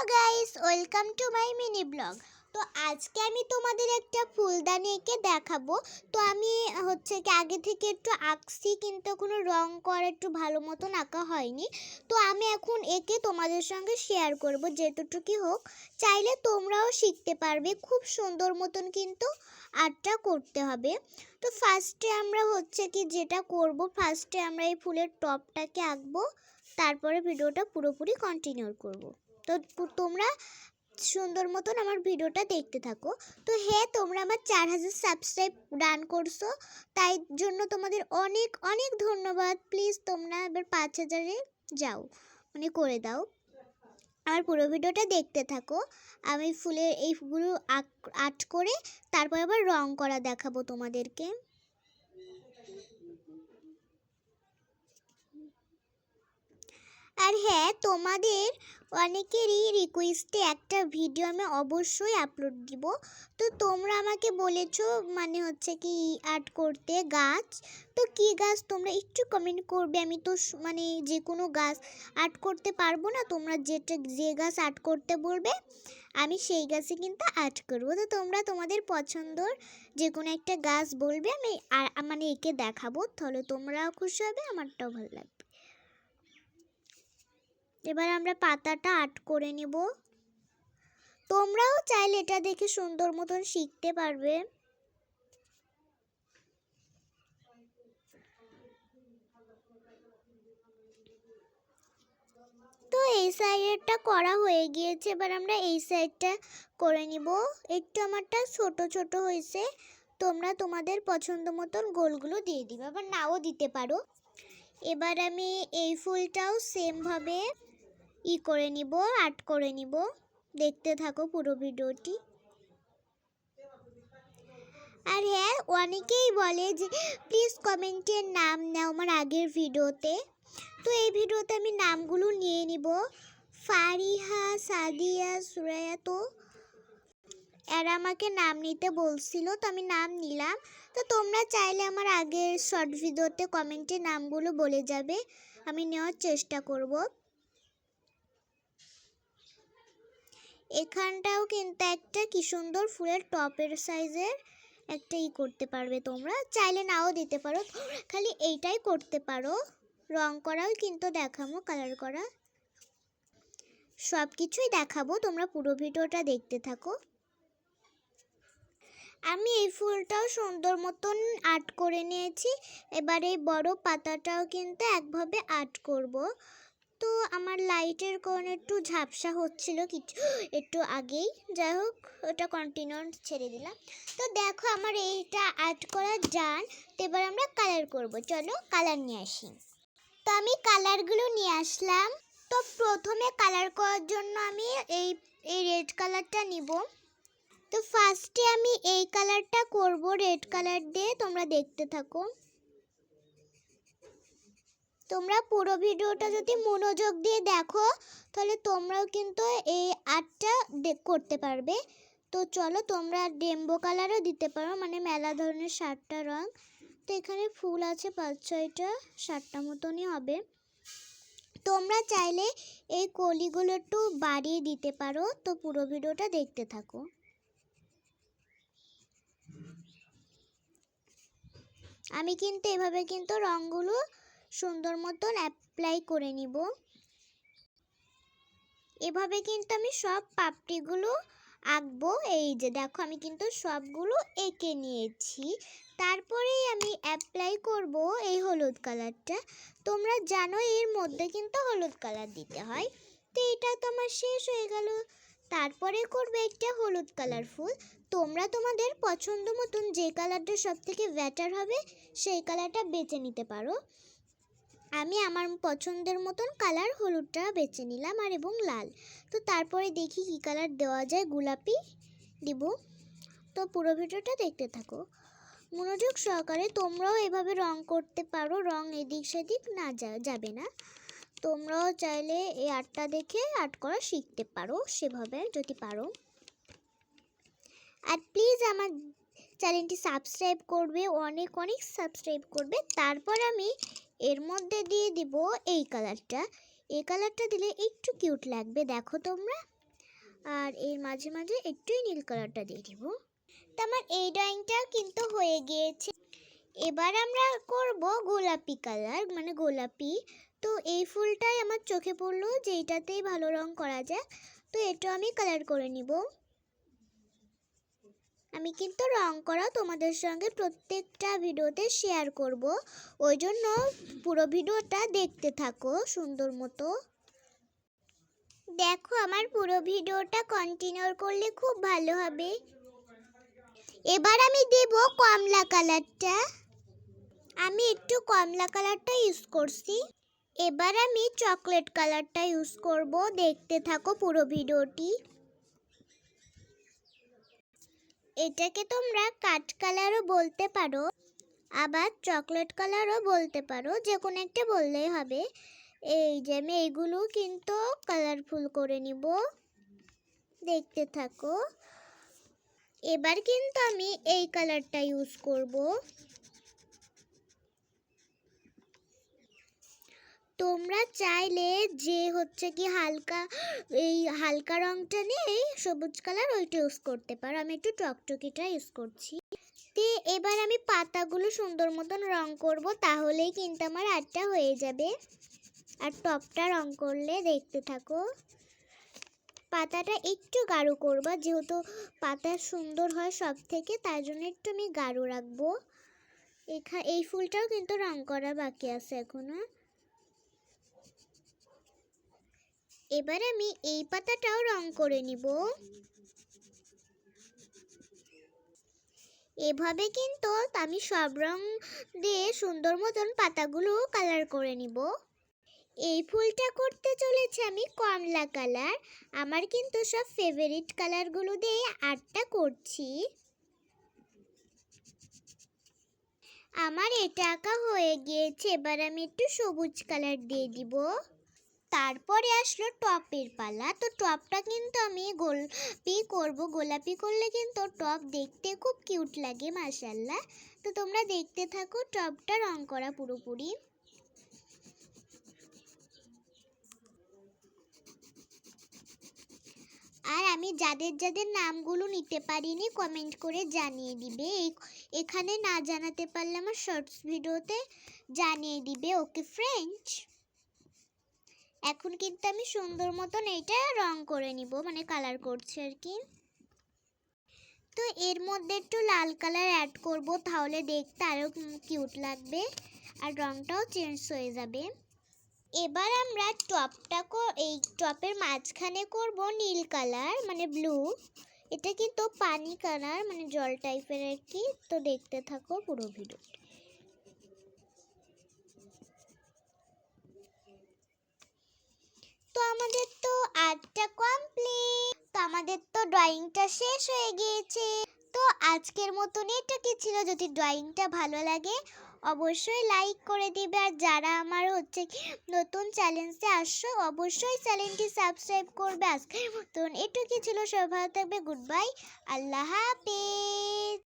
Hello guys, welcome to my mini blog. তো আজকে আমি তোমাদের একটা ফুলদানি এঁকে দেখাবো। তো আমি হচ্ছে কি, আগে থেকে একটু আঁকছি, কিন্তু কোনো রং করা একটু ভালো মতন আঁকা হয়নি। তো আমি এখন এঁকে তোমাদের সঙ্গে শেয়ার করব যেটুটুকুই হোক। চাইলে তোমরাও শিখতে পারবে, খুব সুন্দর মতন কিন্তু আর্টটা করতে হবে। তো ফার্স্টে আমরা হচ্ছে কি, যেটা করব ফার্স্টে আমরা এই ফুলের টপটাকে আঁকবো। তারপরে ভিডিওটা পুরোপুরি কন্টিনিউ করব। তো তোমরা সুন্দর মতন আমার ভিডিওটা দেখতে থাকো। তো হ্যাঁ তোমরা আমার চার হাজার সাবস্ক্রাইব ডান করছ। তাই জন্য তোমাদের অনেক অনেক ধন্যবাদ। প্লিজ তোমরা এবার পাঁচ হাজারে যাও মানে করে দাও। আমার পুরো ভিডিওটা দেখতে থাকো। আমি ফুলের এইগুলো আর্ট করে তারপর আবার রং করা দেখাবো তোমাদেরকে। আর হ্যাঁ তোমাদের অনেকেরই রিকোয়েস্টে একটা ভিডিও আমি অবশ্যই আপলোড দিব। তো তোমরা আমাকে বলেছ মানে হচ্ছে কি আর্ট করতে গাছ। তো কি গাছ তোমরা একটু কমেন্ট করবে? আমি তো মানে যে কোনো গাছ আর্ট করতে পারব না, তোমরা যেটা যে গাছ আর্ট করতে বলবে, আমি সেই গাছে কিন্তু আর্ট করব। তো তোমরা তোমাদের পছন্দর যে কোনো একটা গাছ বলবে, আমি মানে একে দেখাবো। তাহলে তোমরাও খুশি হবে, আমারটাও ভালো লাগবে। এবার আমরা পাতাটা আর্ট করে নেব। তোমরাও চাইলে এটা দেখে সুন্দর মতন শিখতে পারবে। তো এই সাইডটা করা হয়ে গিয়েছে, এবার আমরা এই সাইডটা করে নিব। একটু আমারটা ছোট ছোট হয়েছে। তোমরা তোমাদের পছন্দ মতন গোলগুলো দিয়ে দিবে, আবার নাও দিতে পারো। এবার আমি এই ফুলটাও সেমভাবে ই করে নিব আর্ট করে নিব। দেখতে থাকো পুরো ভিডিওটি। আর হ্যাঁ অনেকেই বলে যে প্লিজ কমেন্টের নাম নাও আমার আগের ভিডিওতে। তো এই ভিডিওতে আমি নামগুলো নিয়ে নিব। ফারিহা, সাদিয়া সুরায়া তো এরা আমাকে নাম নিতে বলছিল, তো আমি নাম নিলাম। তো তোমরা চাইলে আমার আগের শর্ট ভিডিওতে কমেন্টে নামগুলো বলে যাবে। আমি নেওয়ার চেষ্টা করব। এখানটাও কিন্তু একটা কি সুন্দর ফুলের টপের সাইজের একটা ই করতে পারবে তোমরা। চাইলে নাও দিতে পারো। খালি এইটাই করতে পারো। রং করাও কিন্তু দেখাবো কালার করা। সব কিছুই দেখাবো, তোমরা পুরো ভিডিওটা দেখতে থাকো। আমি এই ফুলটাও সুন্দর মতন আর্ট করে নিয়েছি। এবার এই বড় পাতাটাও কিন্তু একভাবে আর্ট করব। আমার লাইটের কারণে একটু ঝাপসা হচ্ছিল কিছু, একটু আগেই। যাই হোক, ওটা কন্টিনিউ ছেড়ে দিলাম। তো দেখো আমার এইটা আর্ট করা ডান তো এবার আমরা কালার করব। চলো কালার নিয়ে আসি। তো আমি কালারগুলো নিয়ে আসলাম। তো প্রথমে কালার করার জন্য আমি এই এই রেড কালারটা নিব। তো ফার্স্টে আমি এই কালারটা করব রেড কালার দিয়ে তোমরা দেখতে থাকো। তোমরা পুরো ভিডিওটা যদি মনোযোগ দিয়ে দেখো, তাহলে তোমরাও কিন্তু এই আর্টটা করতে পারবে। তো চলো তোমরা ডেম্বো কালারও দিতে পারো মানে মেলা ধরনের সাতটা রং। তো এখানে ফুল আছে পাঁচ ছয়টা সাতটা মতনই হবে। তোমরা চাইলে এই কলিগুলো একটু বাড়িয়ে দিতে পারো, তো পুরো ভিডিওটা দেখতে থাকো। আমি কিন্তু এভাবে কিন্তু রঙগুলো সুন্দর মতন অ্যাপ্লাই করে নিব। এভাবে কিন্তু আমি সব পাপড়িগুলো আঁকবো। এই যে দেখো, আমি কিন্তু সবগুলো এঁকে নিয়েছি। তারপরেই আমি অ্যাপ্লাই করব এই হলুদ কালারটা। তোমরা জানো এর মধ্যে কিন্তু হলুদ কালার দিতে হয়। তো এটা তো আমার শেষ হয়ে গেল। তারপরে করবে একটা হলুদ কালার ফুল। তোমরা তোমাদের পছন্দ মতন যে কালারটা সব থেকে বেটার হবে, সেই কালারটা বেছে নিতে পারো। আমি আমার পছন্দের মতন কালার হলুদটা বেছে নিলাম আর এবং লাল। তো তারপরে দেখি কী কালার দেওয়া যায় গোলাপি দিব। তো পুরো ভিডিওটা দেখতে থাকো। মনোযোগ সহকারে তোমরাও এভাবে রং করতে পারো, রং এদিক সেদিক না যাবে না। তোমরাও চাইলে এই আর্টটা দেখে আর্ট করা শিখতে পারো সেভাবে যদি পারো। আর প্লিজ আমার চ্যানেলটি সাবস্ক্রাইব করবে, অনেক অনেক সাবস্ক্রাইব করবে। তারপর আমি এর মধ্যে দিয়ে দিব এই কালারটা। এই কালারটা দিলে একটু কিউট লাগবে, দেখো তোমরা। আর এর মাঝে মাঝে একটুই নীল কালারটা দিয়ে দিব। তো আমার এই ড্রয়িংটা কিন্তু হয়ে গিয়েছে। এবার আমরা করব গোলাপি কালার মানে গোলাপি। তো এই ফুলটাই আমার চোখে পড়ল যে এটাতেই ভালো রং করা যায় তো এটা আমি কালার করে নিব। আমি কিন্তু রং করা তোমাদের সঙ্গে প্রত্যেকটা ভিডিওতে শেয়ার করব। ওই জন্য পুরো ভিডিওটা দেখতে থাকো সুন্দর মতো। দেখো, আমার পুরো ভিডিওটা কন্টিনিউ করলে খুব ভালো হবে। এবার আমি দেব কমলা কালারটা আমি একটু কমলা কালারটা ইউজ করছি। এবার আমি চকলেট কালারটা ইউজ করব। দেখতে থাকো পুরো ভিডিওটি। এটাকে তোমরা কাঠ কালারও বলতে পারো, আবার চকলেট কালারও বলতে পারো, যে কোনো একটা বললেই হবে। এই যে আমি এইগুলো কিন্তু কালারফুল করে নিব। দেখতে থাকো। এবার কিন্তু আমি এই কালারটা ইউজ করব। তোমরা চাইলে যে হচ্ছে কি হালকা, এই হালকা রংটা নিয়ে সবুজ কালার ওইটা ইউজ করতে পারো। আমি একটু টকটকিটা ইউজ করছি। তে এবার আমি পাতাগুলো সুন্দর মতন রং করব, তাহলেই কিন্তু আমার আটটা হয়ে যাবে। আর টপটা রং করলে দেখতে থাকো। পাতাটা একটু গাঢ় করবা, যেহেতু পাতা সুন্দর হয় সব থেকে তাই জন্য একটু আমি গাঢ় রাখব। এখা, এই ফুলটাও কিন্তু রং করা বাকি আছে এখনও। এবার আমি এই পাতাটাও রং করে নিব। এভাবে কিন্তু আমি সব রং দিয়ে সুন্দর মতন পাতাগুলো কালার করে নিব। এই ফুলটা করতে চলেছে আমি কমলা কালার। আমার কিন্তু সব ফেভারিট কালারগুলো দিয়ে আর্টটা করছি। আমার এটা আঁকা হয়ে গিয়েছে, এবার আমি একটু সবুজ কালার দিয়ে দিব। তারপরে আসলো টপের পালা। তো টপটা কিন্তু আমি গোলাপি করব। গোলাপি করলে কিন্তু টপ দেখতে খুব কিউট লাগে মাশাল্লাহ তো তোমরা দেখতে থাকো, টপটা রং করা পুরোপুরি। আর আমি যাদের যাদের নামগুলো নিতে পারিনি কমেন্ট করে জানিয়ে দিবে। এখানে না জানাতে পারলে আমার শর্টস ভিডিওতে জানিয়ে দিবে ওকে ফ্রেন্ডস এখন কিন্তু আমি সুন্দর মতন এইটা রং করে নিব মানে কালার করছি আর কি। তো এর মধ্যে একটু লাল কালার অ্যাড করব, তাহলে দেখতে আরও কিউট লাগবে আর রংটাও চেঞ্জ হয়ে যাবে। এবার আমরা টপটা এই টপের মাঝখানে করব নীল কালার মানে ব্লু এটা কিন্তু পানি কালার মানে জল টাইপের আর কি। তো দেখতে থাকো পুরো ভিডিও তো আমাদের তো আর্টটা কমপ্লিট তো আমাদের তো ড্রয়িংটা শেষ হয়ে গিয়েছে। তো আজকের মতন এটা কি ছিল? যদি ড্রয়িংটা ভালো লাগে, অবশ্যই লাইক করে দিবে। আর যারা আমার হচ্ছে নতুন চ্যালেঞ্জে আসছো, অবশ্যই চ্যানেলটি সাবস্ক্রাইব করবে। আজকের মতন এটুকুই ছিল? সবাই ভালো থাকবে। গুড বাই আল্লাহ হাফেজ।